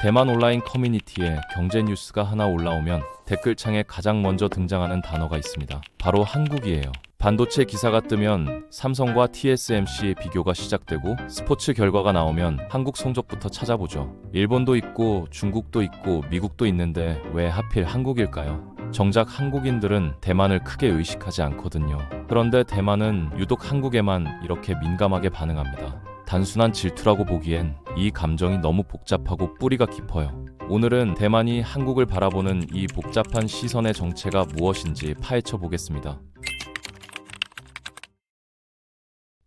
대만 온라인 커뮤니티에 경제 뉴스가 하나 올라오면 댓글창에 가장 먼저 등장하는 단어가 있습니다. 바로 한국이에요. 반도체 기사가 뜨면 삼성과 TSMC의 비교가 시작되고 스포츠 결과가 나오면 한국 성적부터 찾아보죠. 일본도 있고 중국도 있고 미국도 있는데 왜 하필 한국일까요? 정작 한국인들은 대만을 크게 의식하지 않거든요. 그런데 대만은 유독 한국에만 이렇게 민감하게 반응합니다. 단순한 질투라고 보기엔 이 감정이 너무 복잡하고 뿌리가 깊어요. 오늘은 대만이 한국을 바라보는 이 복잡한 시선의 정체가 무엇인지 파헤쳐 보겠습니다.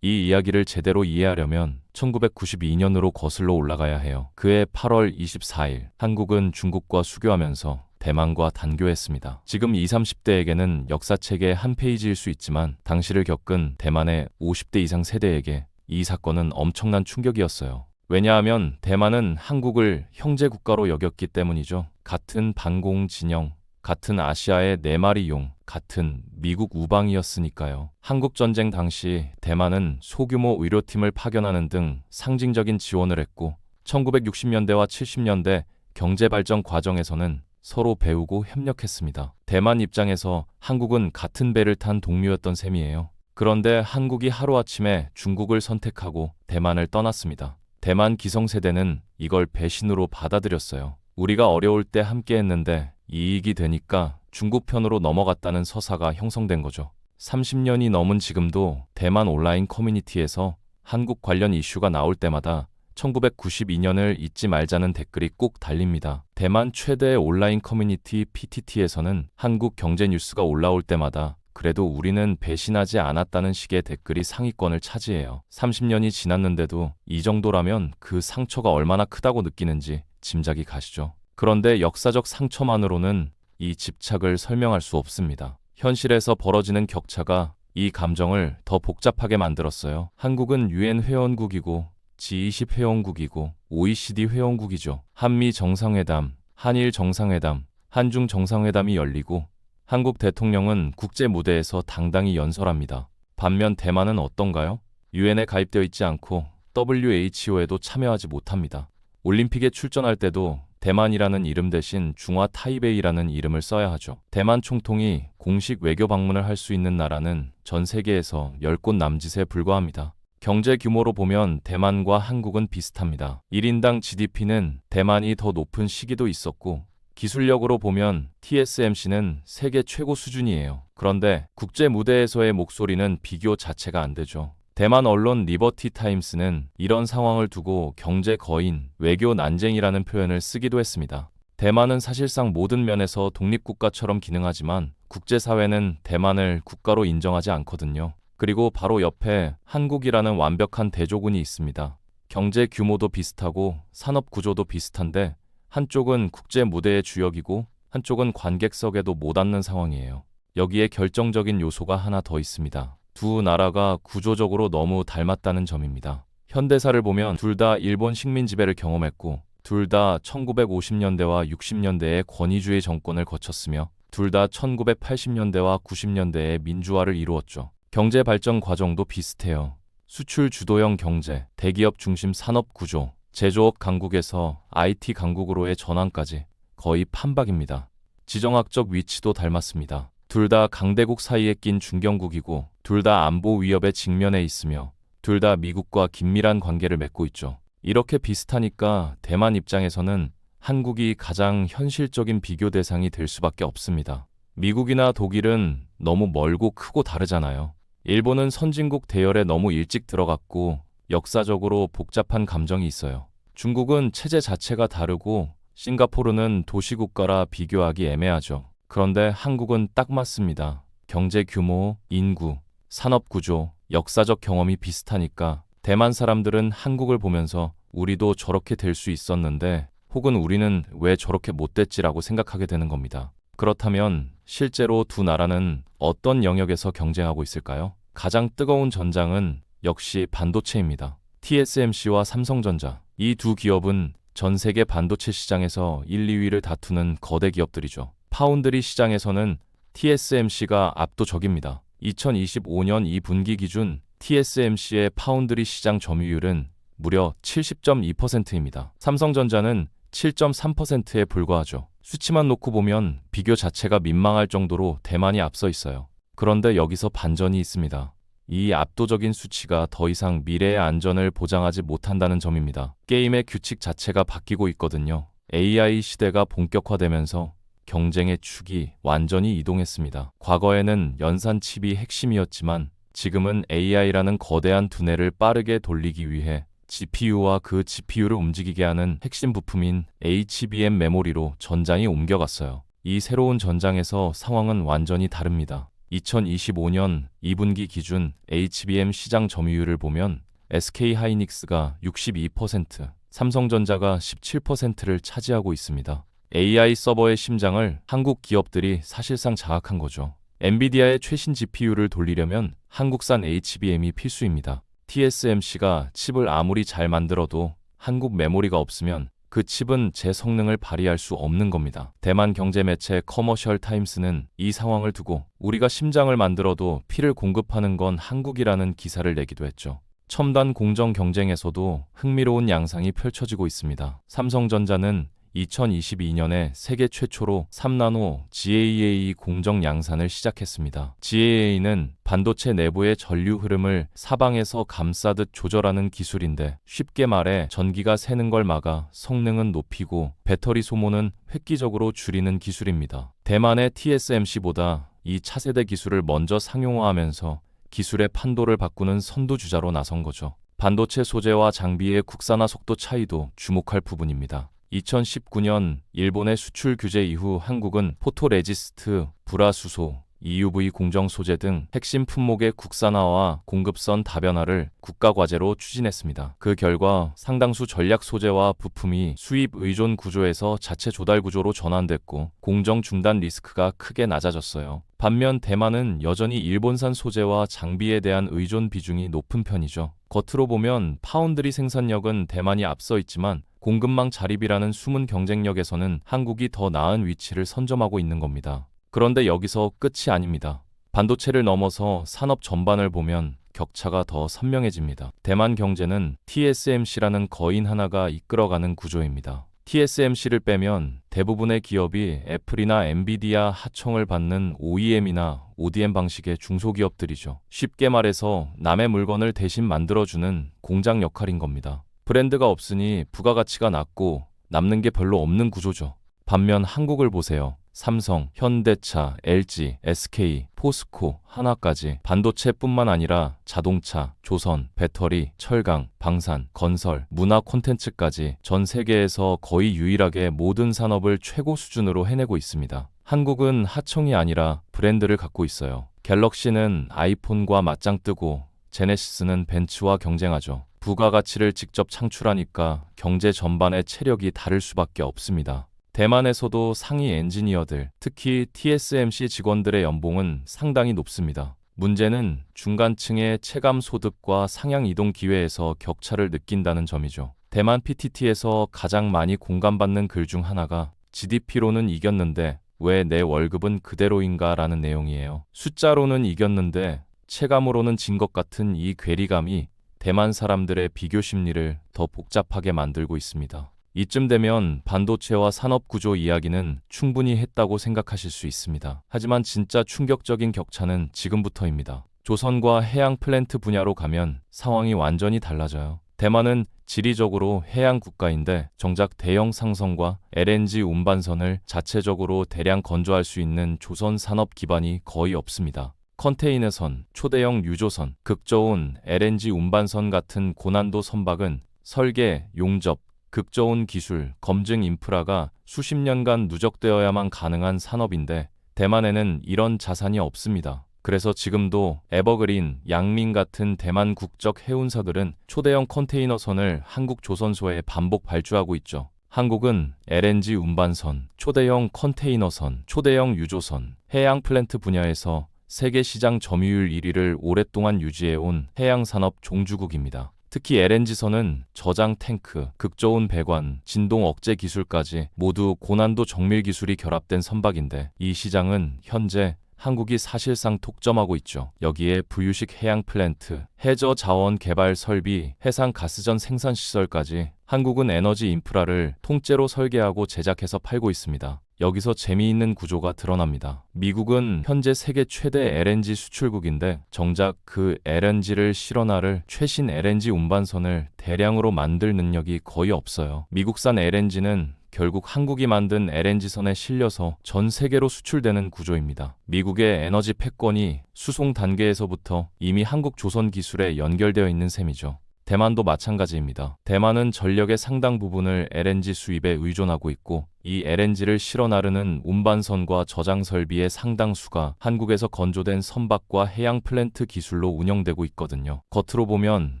이 이야기를 제대로 이해하려면 1992년으로 거슬러 올라가야 해요. 그해 8월 24일 한국은 중국과 수교하면서 대만과 단교했습니다. 지금 20, 30대에게는 역사책의 한 페이지일 수 있지만 당시를 겪은 대만의 50대 이상 세대에게 이 사건은 엄청난 충격이었어요. 왜냐하면 대만은 한국을 형제 국가로 여겼기 때문이죠. 같은 반공 진영, 같은 아시아의 네 마리 용, 같은 미국 우방이었으니까요. 한국 전쟁 당시 대만은 소규모 의료팀을 파견하는 등 상징적인 지원을 했고 1960년대와 70년대 경제 발전 과정에서는 서로 배우고 협력했습니다. 대만 입장에서 한국은 같은 배를 탄 동료였던 셈이에요. 그런데 한국이 하루아침에 중국을 선택하고 대만을 떠났습니다. 대만 기성세대는 이걸 배신으로 받아들였어요. 우리가 어려울 때 함께 했는데 이익이 되니까 중국 편으로 넘어갔다는 서사가 형성된 거죠. 30년이 넘은 지금도 대만 온라인 커뮤니티에서 한국 관련 이슈가 나올 때마다 1992년을 잊지 말자는 댓글이 꼭 달립니다. 대만 최대의 온라인 커뮤니티 PTT에서는 한국 경제 뉴스가 올라올 때마다 그래도 우리는 배신하지 않았다는 식의 댓글이 상위권을 차지해요. 30년이 지났는데도 이 정도라면 그 상처가 얼마나 크다고 느끼는지 짐작이 가시죠. 그런데 역사적 상처만으로는 이 집착을 설명할 수 없습니다. 현실에서 벌어지는 격차가 이 감정을 더 복잡하게 만들었어요. 한국은 유엔 회원국이고 G20 회원국이고 OECD 회원국이죠. 한미 정상회담, 한일 정상회담, 한중 정상회담이 열리고 한국 대통령은 국제 무대에서 당당히 연설합니다. 반면 대만은 어떤가요? 유엔에 가입되어 있지 않고 WHO에도 참여하지 못합니다. 올림픽에 출전할 때도 대만이라는 이름 대신 중화 타이베이라는 이름을 써야 하죠. 대만 총통이 공식 외교 방문을 할 수 있는 나라는 전 세계에서 10곳 남짓에 불과합니다. 경제 규모로 보면 대만과 한국은 비슷합니다. 1인당 GDP는 대만이 더 높은 시기도 있었고 기술력으로 보면 TSMC는 세계 최고 수준이에요. 그런데 국제 무대에서의 목소리는 비교 자체가 안 되죠. 대만 언론 리버티 타임스는 이런 상황을 두고 경제 거인, 외교 난쟁이라는 표현을 쓰기도 했습니다. 대만은 사실상 모든 면에서 독립국가처럼 기능하지만 국제사회는 대만을 국가로 인정하지 않거든요. 그리고 바로 옆에 한국이라는 완벽한 대조군이 있습니다. 경제 규모도 비슷하고 산업 구조도 비슷한데 한쪽은 국제 무대의 주역이고 한쪽은 관객석에도 못 앉는 상황이에요. 여기에 결정적인 요소가 하나 더 있습니다. 두 나라가 구조적으로 너무 닮았다는 점입니다. 현대사를 보면 둘 다 일본 식민 지배를 경험했고 둘 다 1950년대와 60년대의 권위주의 정권을 거쳤으며 둘 다 1980년대와 90년대의 민주화를 이루었죠. 경제 발전 과정도 비슷해요. 수출 주도형 경제, 대기업 중심 산업 구조, 제조업 강국에서 IT 강국으로의 전환까지 거의 판박입니다. 지정학적 위치도 닮았습니다. 둘 다 강대국 사이에 낀 중견국이고 둘 다 안보 위협에 직면해 있으며 둘 다 미국과 긴밀한 관계를 맺고 있죠. 이렇게 비슷하니까 대만 입장에서는 한국이 가장 현실적인 비교 대상이 될 수밖에 없습니다. 미국이나 독일은 너무 멀고 크고 다르잖아요. 일본은 선진국 대열에 너무 일찍 들어갔고 역사적으로 복잡한 감정이 있어요. 중국은 체제 자체가 다르고 싱가포르는 도시국가라 비교하기 애매하죠. 그런데 한국은 딱 맞습니다. 경제 규모, 인구, 산업 구조, 역사적 경험이 비슷하니까 대만 사람들은 한국을 보면서 우리도 저렇게 될 수 있었는데 혹은 우리는 왜 저렇게 못 됐지라고 생각하게 되는 겁니다. 그렇다면 실제로 두 나라는 어떤 영역에서 경쟁하고 있을까요? 가장 뜨거운 전장은 역시 반도체입니다. TSMC와 삼성전자. 이 두 기업은 전 세계 반도체 시장에서 1, 2위를 다투는 거대 기업들이죠. 파운드리 시장에서는 TSMC가 압도적입니다. 2025년 2분기 기준 TSMC의 파운드리 시장 점유율은 무려 70.2%입니다. 삼성전자는 7.3%에 불과하죠. 수치만 놓고 보면 비교 자체가 민망할 정도로 대만이 앞서 있어요. 그런데 여기서 반전이 있습니다. 이 압도적인 수치가 더 이상 미래의 안전을 보장하지 못한다는 점입니다. 게임의 규칙 자체가 바뀌고 있거든요. AI 시대가 본격화되면서 경쟁의 축이 완전히 이동했습니다. 과거에는 연산 칩이 핵심이었지만 지금은 AI라는 거대한 두뇌를 빠르게 돌리기 위해 GPU와 그 GPU를 움직이게 하는 핵심 부품인 HBM 메모리로 전장이 옮겨갔어요. 이 새로운 전장에서 상황은 완전히 다릅니다. 2025년 2분기 기준 HBM 시장 점유율을 보면 SK 하이닉스가 62%, 삼성전자가 17%를 차지하고 있습니다. AI 서버의 심장을 한국 기업들이 사실상 장악한 거죠. 엔비디아의 최신 GPU를 돌리려면 한국산 HBM이 필수입니다. TSMC가 칩을 아무리 잘 만들어도 한국 메모리가 없으면 그 칩은 제 성능을 발휘할 수 없는 겁니다. 대만 경제 매체 커머셜 타임스는 이 상황을 두고 우리가 심장을 만들어도 피를 공급하는 건 한국이라는 기사를 내기도 했죠. 첨단 공정 경쟁에서도 흥미로운 양상이 펼쳐지고 있습니다. 삼성전자는 2022년에 세계 최초로 3나노 GAA 공정 양산을 시작했습니다. GAA는 반도체 내부의 전류 흐름을 사방에서 감싸듯 조절하는 기술인데 쉽게 말해 전기가 새는 걸 막아 성능은 높이고 배터리 소모는 획기적으로 줄이는 기술입니다. 대만의 TSMC보다 이 차세대 기술을 먼저 상용화하면서 기술의 판도를 바꾸는 선두주자로 나선 거죠. 반도체 소재와 장비의 국산화 속도 차이도 주목할 부분입니다. 2019년 일본의 수출 규제 이후 한국은 포토레지스트, 불화수소, EUV 공정 소재 등 핵심 품목의 국산화와 공급선 다변화를 국가 과제로 추진했습니다. 그 결과 상당수 전략 소재와 부품이 수입 의존 구조에서 자체 조달 구조로 전환됐고 공정 중단 리스크가 크게 낮아졌어요. 반면 대만은 여전히 일본산 소재와 장비에 대한 의존 비중이 높은 편이죠. 겉으로 보면 파운드리 생산력은 대만이 앞서 있지만 공급망 자립이라는 숨은 경쟁력에서는 한국이 더 나은 위치를 선점하고 있는 겁니다. 그런데 여기서 끝이 아닙니다. 반도체를 넘어서 산업 전반을 보면 격차가 더 선명해집니다. 대만 경제는 TSMC라는 거인 하나가 이끌어가는 구조입니다. TSMC를 빼면 대부분의 기업이 애플이나 엔비디아 하청을 받는 OEM이나 ODM 방식의 중소기업들이죠. 쉽게 말해서 남의 물건을 대신 만들어주는 공장 역할인 겁니다. 브랜드가 없으니 부가가치가 낮고 남는 게 별로 없는 구조죠. 반면 한국을 보세요. 삼성, 현대차, LG, SK, 포스코, 하나까지 반도체뿐만 아니라 자동차, 조선, 배터리, 철강, 방산, 건설, 문화 콘텐츠까지 전 세계에서 거의 유일하게 모든 산업을 최고 수준으로 해내고 있습니다. 한국은 하청이 아니라 브랜드를 갖고 있어요. 갤럭시는 아이폰과 맞짱 뜨고 제네시스는 벤츠와 경쟁하죠. 부가가치를 직접 창출하니까 경제 전반의 체력이 다를 수밖에 없습니다. 대만에서도 상위 엔지니어들, 특히 TSMC 직원들의 연봉은 상당히 높습니다. 문제는 중간층의 체감 소득과 상향 이동 기회에서 격차를 느낀다는 점이죠. 대만 PTT에서 가장 많이 공감받는 글 중 하나가 GDP로는 이겼는데 왜 내 월급은 그대로인가 라는 내용이에요. 숫자로는 이겼는데 체감으로는 진 것 같은 이 괴리감이 대만 사람들의 비교 심리를 더 복잡하게 만들고 있습니다. 이쯤 되면 반도체와 산업 구조 이야기는 충분히 했다고 생각하실 수 있습니다. 하지만 진짜 충격적인 격차는 지금부터입니다. 조선과 해양 플랜트 분야로 가면 상황이 완전히 달라져요. 대만은 지리적으로 해양 국가인데 정작 대형 상선과 LNG 운반선을 자체적으로 대량 건조할 수 있는 조선 산업 기반이 거의 없습니다. 컨테이너선, 초대형 유조선, 극저온 LNG 운반선 같은 고난도 선박은 설계, 용접, 극저온 기술, 검증 인프라가 수십 년간 누적되어야만 가능한 산업인데 대만에는 이런 자산이 없습니다. 그래서 지금도 에버그린, 양민 같은 대만 국적 해운사들은 초대형 컨테이너선을 한국 조선소에 반복 발주하고 있죠. 한국은 LNG 운반선, 초대형 컨테이너선, 초대형 유조선, 해양 플랜트 분야에서 세계 시장 점유율 1위를 오랫동안 유지해온 해양산업 종주국입니다. 특히 LNG선은 저장 탱크, 극저온 배관, 진동 억제 기술까지 모두 고난도 정밀 기술이 결합된 선박인데 이 시장은 현재 한국이 사실상 독점하고 있죠. 여기에 부유식 해양 플랜트, 해저 자원 개발 설비, 해상 가스전 생산 시설까지 한국은 에너지 인프라를 통째로 설계하고 제작해서 팔고 있습니다. 여기서 재미있는 구조가 드러납니다. 미국은 현재 세계 최대 LNG 수출국인데 정작 그 LNG를 실어나를 최신 LNG 운반선을 대량으로 만들 능력이 거의 없어요. 미국산 LNG는 결국 한국이 만든 LNG선에 실려서 전 세계로 수출되는 구조입니다. 미국의 에너지 패권이 수송 단계에서부터 이미 한국 조선 기술에 연결되어 있는 셈이죠. 대만도 마찬가지입니다. 대만은 전력의 상당 부분을 LNG 수입에 의존하고 있고 이 LNG를 실어 나르는 운반선과 저장 설비의 상당수가 한국에서 건조된 선박과 해양 플랜트 기술로 운영되고 있거든요. 겉으로 보면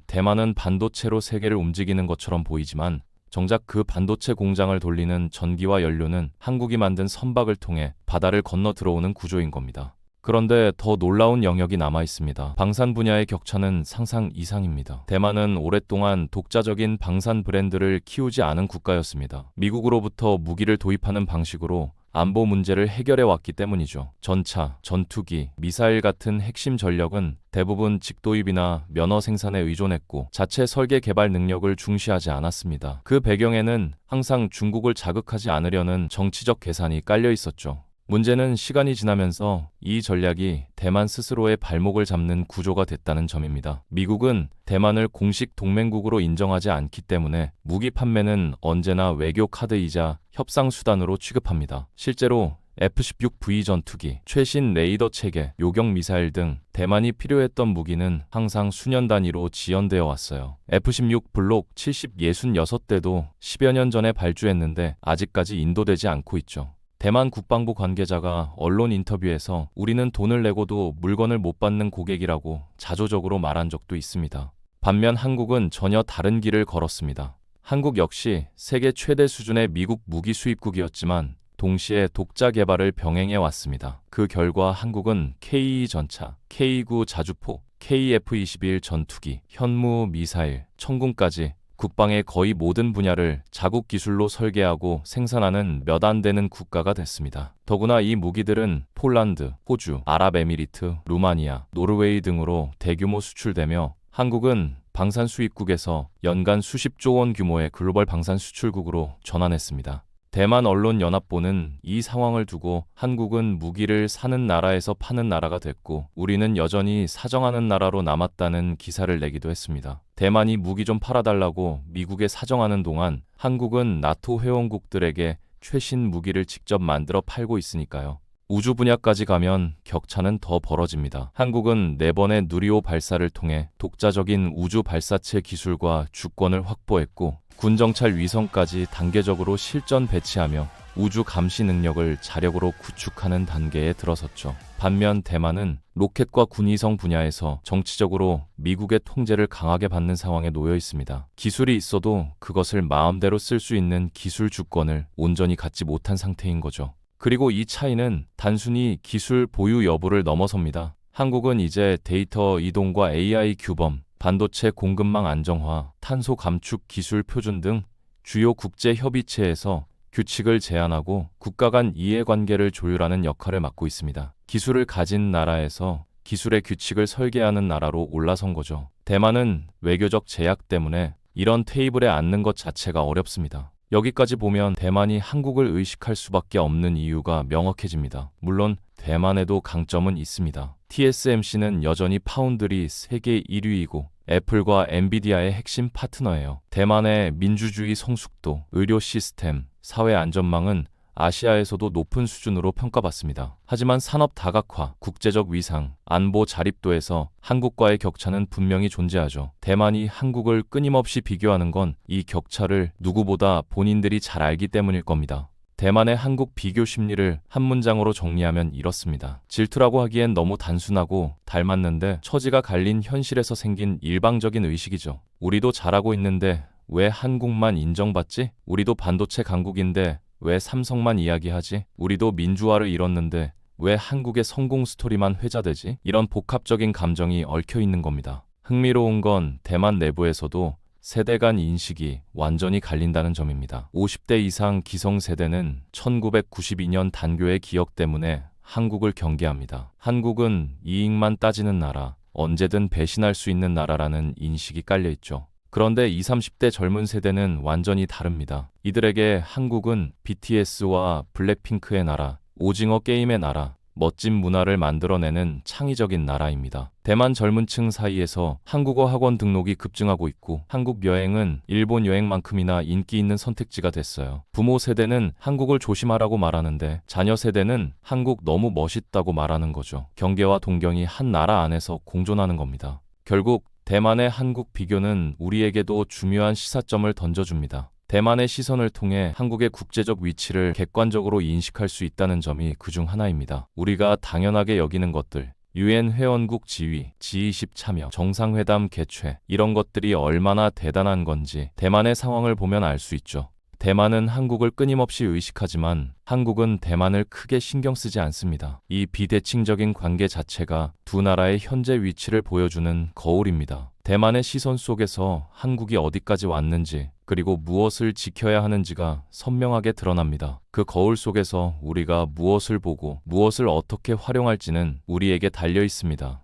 대만은 반도체로 세계를 움직이는 것처럼 보이지만 정작 그 반도체 공장을 돌리는 전기와 연료는 한국이 만든 선박을 통해 바다를 건너 들어오는 구조인 겁니다. 그런데 더 놀라운 영역이 남아 있습니다. 방산 분야의 격차는 상상 이상입니다. 대만은 오랫동안 독자적인 방산 브랜드를 키우지 않은 국가였습니다. 미국으로부터 무기를 도입하는 방식으로 안보 문제를 해결해 왔기 때문이죠. 전차, 전투기, 미사일 같은 핵심 전력은 대부분 직도입이나 면허 생산에 의존했고 자체 설계 개발 능력을 중시하지 않았습니다. 그 배경에는 항상 중국을 자극하지 않으려는 정치적 계산이 깔려 있었죠. 문제는 시간이 지나면서 이 전략이 대만 스스로의 발목을 잡는 구조가 됐다는 점입니다. 미국은 대만을 공식 동맹국으로 인정하지 않기 때문에 무기 판매는 언제나 외교 카드이자 협상 수단으로 취급합니다. 실제로 F-16V 전투기, 최신 레이더 체계, 요격 미사일 등 대만이 필요했던 무기는 항상 수년 단위로 지연되어 왔어요. F-16 블록 70, 66대도 10여 년 전에 발주했는데 아직까지 인도되지 않고 있죠. 대만 국방부 관계자가 언론 인터뷰에서 우리는 돈을 내고도 물건을 못 받는 고객이라고 자조적으로 말한 적도 있습니다. 반면 한국은 전혀 다른 길을 걸었습니다. 한국 역시 세계 최대 수준의 미국 무기 수입국이었지만 동시에 독자 개발을 병행해 왔습니다. 그 결과 한국은 K2 전차, K9 자주포, KF-21 전투기, 현무 미사일, 청군까지 국방의 거의 모든 분야를 자국 기술로 설계하고 생산하는 몇 안 되는 국가가 됐습니다. 더구나 이 무기들은 폴란드, 호주, 아랍에미리트, 루마니아, 노르웨이 등으로 대규모 수출되며 한국은 방산 수입국에서 연간 수십조 원 규모의 글로벌 방산 수출국으로 전환했습니다. 대만 언론 연합보는 이 상황을 두고 한국은 무기를 사는 나라에서 파는 나라가 됐고 우리는 여전히 사정하는 나라로 남았다는 기사를 내기도 했습니다. 대만이 무기 좀 팔아달라고 미국에 사정하는 동안 한국은 나토 회원국들에게 최신 무기를 직접 만들어 팔고 있으니까요. 우주 분야까지 가면 격차는 더 벌어집니다. 한국은 네 번의 누리호 발사를 통해 독자적인 우주 발사체 기술과 주권을 확보했고 군정찰 위성까지 단계적으로 실전 배치하며 우주 감시 능력을 자력으로 구축하는 단계에 들어섰죠. 반면 대만은 로켓과 군위성 분야에서 정치적으로 미국의 통제를 강하게 받는 상황에 놓여 있습니다. 기술이 있어도 그것을 마음대로 쓸 수 있는 기술 주권을 온전히 갖지 못한 상태인 거죠. 그리고 이 차이는 단순히 기술 보유 여부를 넘어섭니다. 한국은 이제 데이터 이동과 AI 규범, 반도체 공급망 안정화, 탄소 감축 기술 표준 등 주요 국제 협의체에서 규칙을 제안하고 국가 간 이해관계를 조율하는 역할을 맡고 있습니다. 기술을 가진 나라에서 기술의 규칙을 설계하는 나라로 올라선 거죠. 대만은 외교적 제약 때문에 이런 테이블에 앉는 것 자체가 어렵습니다. 여기까지 보면 대만이 한국을 의식할 수밖에 없는 이유가 명확해집니다. 물론 대만에도 강점은 있습니다. TSMC는 여전히 파운드리 세계 1위이고 애플과 엔비디아의 핵심 파트너예요. 대만의 민주주의 성숙도, 의료 시스템, 사회 안전망은 아시아에서도 높은 수준으로 평가받습니다. 하지만 산업 다각화, 국제적 위상, 안보 자립도에서 한국과의 격차는 분명히 존재하죠. 대만이 한국을 끊임없이 비교하는 건 이 격차를 누구보다 본인들이 잘 알기 때문일 겁니다. 대만의 한국 비교 심리를 한 문장으로 정리하면 이렇습니다. 질투라고 하기엔 너무 단순하고 닮았는데 처지가 갈린 현실에서 생긴 일방적인 의식이죠. 우리도 잘하고 있는데 왜 한국만 인정받지? 우리도 반도체 강국인데 왜 삼성만 이야기하지? 우리도 민주화를 이뤘는데 왜 한국의 성공 스토리만 회자되지? 이런 복합적인 감정이 얽혀 있는 겁니다. 흥미로운 건 대만 내부에서도 세대 간 인식이 완전히 갈린다는 점입니다. 50대 이상 기성세대는 1992년 단교의 기억 때문에 한국을 경계합니다. 한국은 이익만 따지는 나라, 언제든 배신할 수 있는 나라라는 인식이 깔려 있죠. 그런데 20, 30대 젊은 세대는 완전히 다릅니다. 이들에게 한국은 BTS와 블랙핑크의 나라, 오징어 게임의 나라, 멋진 문화를 만들어내는 창의적인 나라입니다. 대만 젊은 층 사이에서 한국어 학원 등록이 급증하고 있고 한국 여행은 일본 여행만큼이나 인기 있는 선택지가 됐어요. 부모 세대는 한국을 조심하라고 말하는데 자녀 세대는 한국 너무 멋있다고 말하는 거죠. 경계와 동경이 한 나라 안에서 공존하는 겁니다. 결국 대만의 한국 비교는 우리에게도 중요한 시사점을 던져줍니다. 대만의 시선을 통해 한국의 국제적 위치를 객관적으로 인식할 수 있다는 점이 그중 하나입니다. 우리가 당연하게 여기는 것들, 유엔 회원국 지위, G20 참여, 정상회담 개최, 이런 것들이 얼마나 대단한 건지 대만의 상황을 보면 알 수 있죠. 대만은 한국을 끊임없이 의식하지만 한국은 대만을 크게 신경 쓰지 않습니다. 이 비대칭적인 관계 자체가 두 나라의 현재 위치를 보여주는 거울입니다. 대만의 시선 속에서 한국이 어디까지 왔는지 그리고 무엇을 지켜야 하는지가 선명하게 드러납니다. 그 거울 속에서 우리가 무엇을 보고 무엇을 어떻게 활용할지는 우리에게 달려 있습니다.